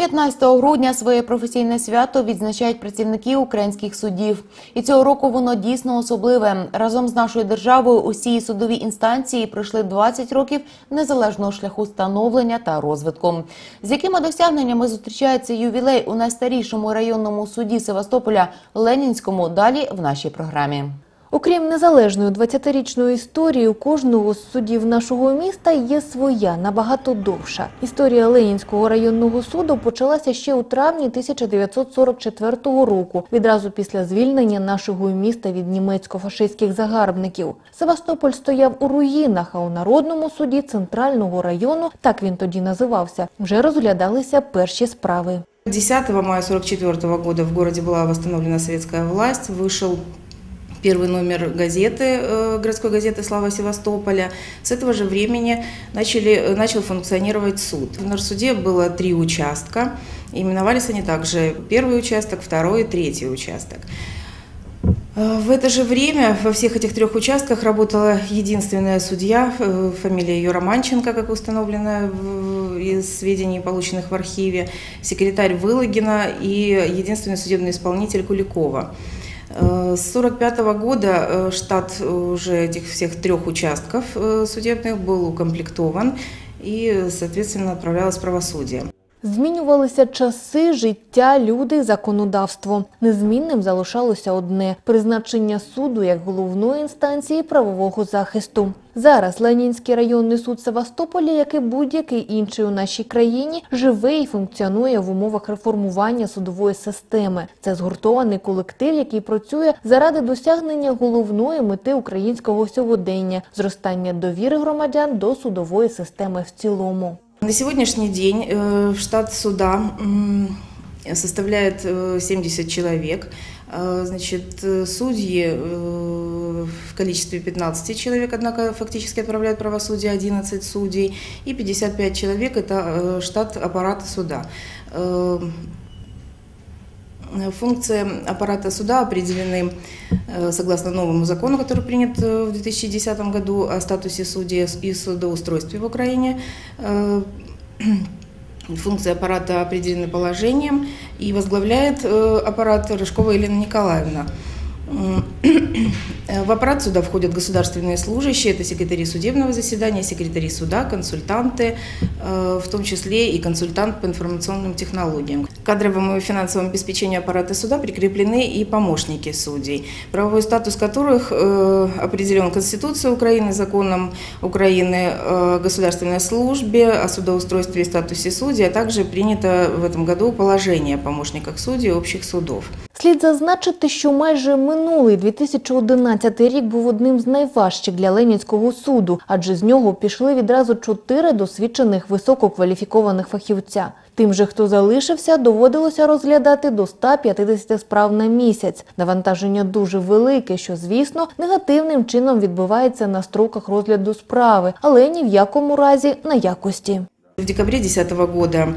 15 грудня своє професійне свято відзначають працівники українських судів. І цього року воно дійсно особливе. Разом з нашою державою усі судові інстанції пройшли 20 років незалежного шляху становлення та розвитку. З якими досягненнями зустрічається ювілей у найстарішому районному суді Севастополя Ленінському далі в нашій програмі. Окрім незалежної 20-річної історії, у кожного з судів нашого міста є своя, набагато довша. Історія Ленінського районного суду почалася ще у травні 1944 року, відразу після звільнення нашого міста від німецько-фашистських загарбників. Севастополь стояв у руїнах, а у народному суді центрального району, так він тоді називався, вже розглядалися перші справи. 10 мая 1944 года в городе была восстановлена советская власть, вышел первый номер газеты, э, городской газеты «Слава Севастополя». С этого же времени начали, э, начал функционировать суд. В Нарсуде было три участка. Именовались они также первый участок, второй и третий участок. Э, В это же время во всех этих трех участках работала единственная судья, фамилия ее Романченко, как установлено из сведений, полученных в архиве, секретарь Вылогина и единственный судебный исполнитель Куликова. Э, С 1945 года э, штат уже этих всех трех участков э, судебных был укомплектован и, соответственно, отправлялось в правосудие. Змінювалися часи, життя, люди, законодавство. Незмінним залишалося одне призначення суду як головної інстанції правового захисту. Зараз Ленінський районний суд Севастополя, як і будь-який інший у нашій країні, живе і функціонує в умовах реформування судової системи. Це згуртований колектив, який працює заради досягнення головної мети українського сьогодення зростання довіри громадян до судової системи в цілому. На сегодняшний день э, штат суда составляет э, 70 человек. Э, Значит, э, судьи э, в количестве 15 человек, однако фактически отправляют правосудие 11 судей, и 55 человек – это э, штат аппарата суда. Э, Функции аппарата суда определены э, согласно новому закону, который принят э, в 2010 году о статусе судей и судоустройстве в Украине. Функции аппарата определены положением и возглавляет аппарат Рыжкова Елена Николаевна. В аппарат суда входят государственные служащие, это секретари судебного заседания, секретари суда, консультанты, в том числе и консультант по информационным технологиям. К кадровому и финансовому обеспечению аппарата суда прикреплены и помощники судей, правовой статус которых э, определен Конституцией Украины, законом Украины о государственной службе, о судоустройстве и статусе судей, а также принято в этом году положение о помощниках судей общих судов. Слід зазначити, що майже минулий 2011 рік був одним з найважчих для Ленінського суду, адже з нього пішли відразу чотири досвідчених висококваліфікованих фахівця. Тим же, хто залишився, доводилося розглядати до 150 справ на місяць. Навантаження дуже велике, що, звісно, негативним чином відбувається на строках розгляду справи, але ні в якому разі на якості. В декабре 2010 года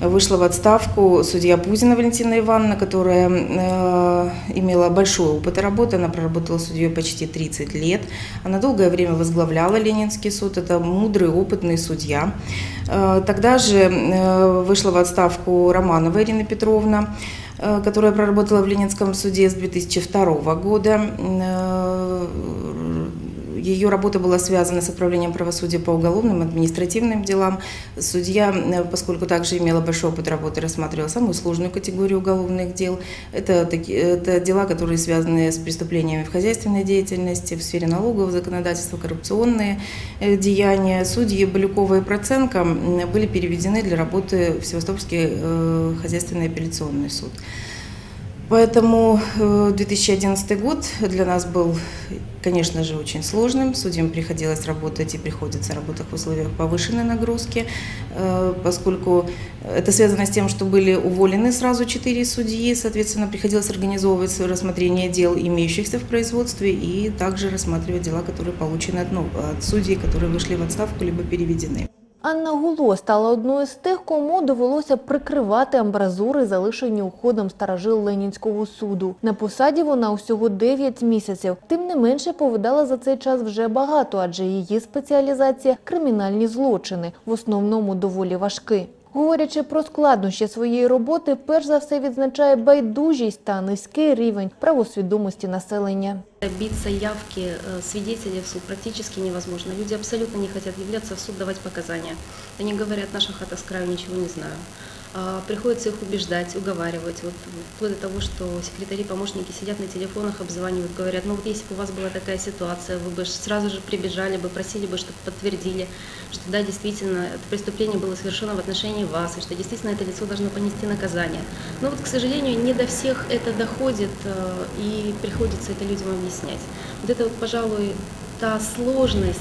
вышла в отставку судья Пузина Валентина Ивановна, которая э, имела большой опыт работы. Она проработала судьей почти 30 лет. Она долгое время возглавляла Ленинский суд. Это мудрый, опытный судья. Э, тогда же э, вышла в отставку Романова Ирина Петровна, которая проработала в Ленинском суде с 2002 года. Ее работа была связана с отправлением правосудия по уголовным, административным делам. Судья, э, поскольку также имела большой опыт работы, рассматривала самую сложную категорию уголовных дел. Это, это дела, которые связаны с преступлениями в хозяйственной деятельности, в сфере налогового законодательства, коррупционные э, деяния. Судьи Балюкова и Проценко были переведены для работы в Севастопольский э, хозяйственный апелляционный суд. Поэтому э, 2011 год для нас был, конечно же, очень сложным. Судьям приходилось работать и приходится работать в условиях повышенной нагрузки, э, поскольку это связано с тем, что были уволены сразу четыре судьи, соответственно, приходилось организовывать рассмотрение дел, имеющихся в производстве, и также рассматривать дела, которые получены от, ну, от судей, которые вышли в отставку либо переведены. Анна Гуло стала одною з тих, кому довелося прикривати амбразури, залишені уходом старожил Ленінського суду. На посаді вона усього 9 місяців. Тим не менше повидала за цей час вже багато, адже її спеціалізація кримінальні злочини, в основному доволі важкі. Говорячи про складнощі своєї роботи, перш за все відзначає байдужість та низький рівень правосвідомості населення. Біться явки э, свидетелей в суд практически невозможно. Люди абсолютно не хотят являться в суд, давать показания. Они говорят, наша хата с краю, ничего не знаю. А, Приходится их убеждать, уговаривать, вот, вплоть до того, что секретари, помощники сидят на телефонах, обзванивают, говорят, ну вот если бы у вас была такая ситуация, вы бы сразу же прибежали бы, просили бы, чтобы подтвердили, что да, действительно, это преступление было совершено в отношении вас, и что действительно это лицо должно понести наказание. Но вот, к сожалению, не до всех это доходит, э, и приходится это людям объяснять. Вот это вот, пожалуй, та сложность,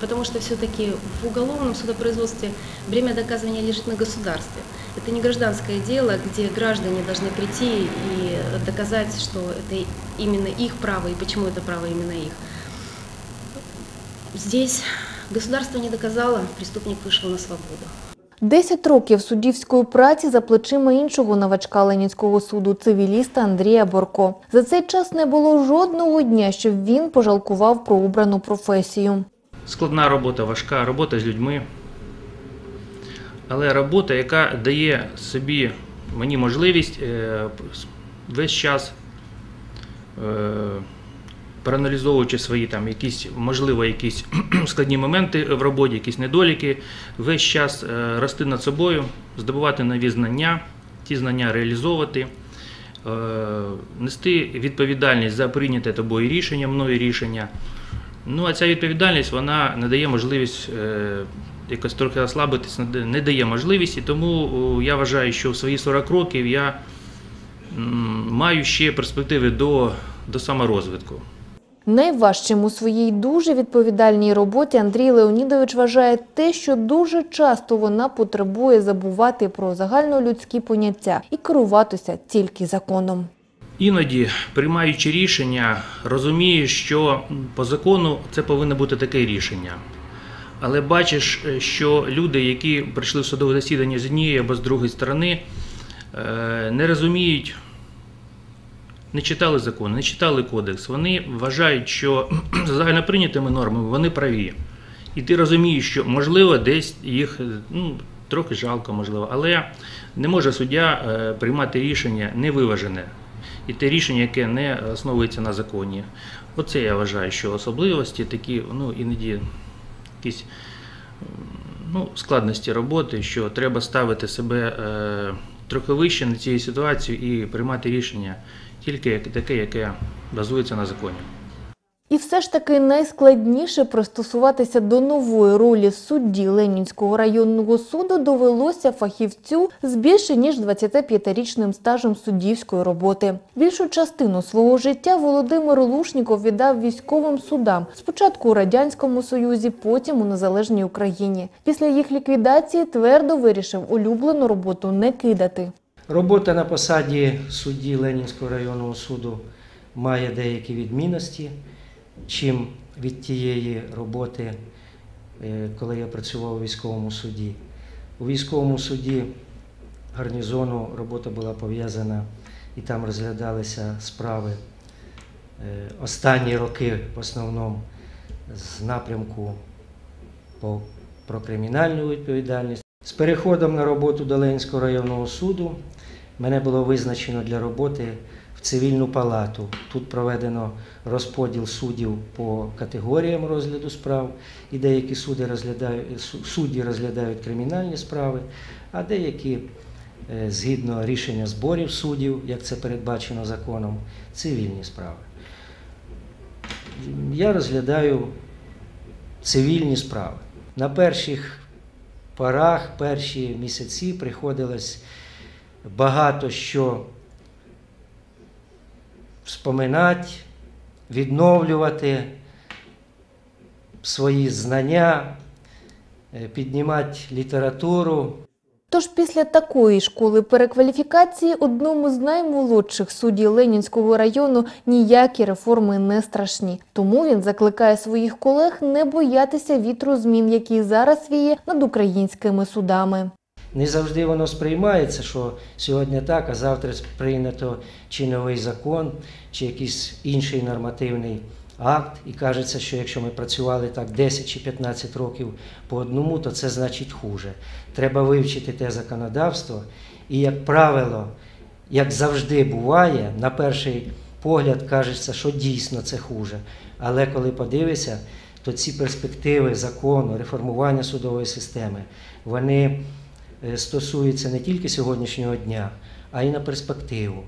потому что все-таки в уголовном судопроизводстве бремя доказывания лежит на государстве. Это не гражданское дело, где граждане должны прийти и доказать, что это именно их право и почему это право именно их. Здесь государство не доказало, преступник вышел на свободу. Десять років суддівської праці за плечима іншого новачка Ленінського суду, цивіліста Андрія Борко. За цей час не було жодного дня, щоб він пожалкував про обрану професію. Складна робота, важка робота з людьми. Але робота, яка дає собі мені можливість е, весь час, е, проаналізовуючи свої там якісь, можливо, якісь складні моменти в роботі, якісь недоліки, весь час е, рости над собою, здобувати нові знання, ті знання реалізовувати, нести відповідальність за прийняте тобою рішення, мною рішення. Ну, а ця відповідальність вона не дає можливість е, якось трохи ослабитись, не дає- не дає можливості. Тому я вважаю, що в свої 40 років я маю ще перспективи до, до саморозвитку. Найважчим у своїй дуже відповідальній роботі Андрій Леонідович вважає те, що дуже часто вона потребує забувати про загальнолюдські поняття і керуватися тільки законом. Іноді, приймаючи рішення, розумієш, що по закону це повинно бути таке рішення. Але бачиш, е, що люди, які прийшли в судове засідання з однієї або з другої сторони, е, не розуміють, не читали закон, не читали кодекс. Вони вважають, що за загальноприйнятими нормами вони праві. І ти розумієш, що можливо десь їх ну, трохи жалко, можливо, але не може суддя е, приймати рішення невиважене. І те рішення, яке не основується на законі. Оце я вважаю, що особливості такі, ну іноді якісь ну, складності роботи, що треба ставити себе е, трохи вище на цій ситуації і приймати рішення тільки таке, яке базується на законі. І все ж таки найскладніше пристосуватися до нової ролі судді Ленінського районного суду довелося фахівцю з більше ніж 25-річним стажем суддівської роботи. Більшу частину свого життя Володимир Лушніков віддав військовим судам. Спочатку у радянському союзі, потім у незалежній Україні. Після їх ліквідації твердо вирішив улюблену роботу не кидати. Робота на посаді судді Ленінського районного суду має деякі відмінності, чим від тієї роботи, е, коли я працював у військовому суді. У військовому суді гарнізону робота була пов'язана і там розглядалися справи е, останні роки в основному з напрямку по, про кримінальну відповідальність. З переходом на роботу до Ленінського районного суду мене було визначено для роботи цивільну палату. Тут проведено розподіл суддів по категоріям розгляду справ, і деякі суди розглядають, судді розглядають кримінальні справи, а деякі, е, згідно рішення зборів суддів, як це передбачено законом, цивільні справи. Я розглядаю цивільні справи. На перших порах, перші місяці приходилось багато що вспоминати, відновлювати свої знання, е, піднімати літературу. Тож після такої школи перекваліфікації одному з наймолодших суддів Ленінського району ніякі реформи не страшні. Тому він закликає своїх колег не боятися вітру змін, який зараз віє над українськими судами. Не завжди воно сприймається, що сьогодні так, а завтра прийнято чи новий закон, чи якийсь інший нормативний акт, і кажеться, що якщо ми працювали так 10 чи 15 років по одному, то це значить хуже. Треба вивчити те законодавство, і, як правило, як завжди буває, на перший погляд кажеться, що дійсно це хуже. Але коли подивишся, то ці перспективи закону, реформування судової системи, вони е, стосуються не тільки сьогоднішнього дня, а й на перспективу.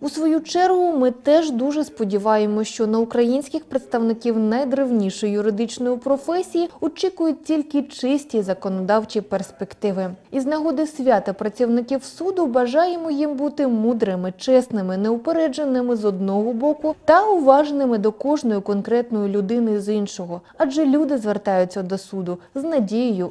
У свою чергу, ми теж дуже сподіваємося, що на українських представників найдревнішої юридичної професії очікують тільки чисті законодавчі перспективи. Із нагоди свята працівників суду бажаємо їм бути мудрими, чесними, неупередженими з одного боку та уважними до кожної конкретної людини з іншого. Адже люди звертаються до суду з надією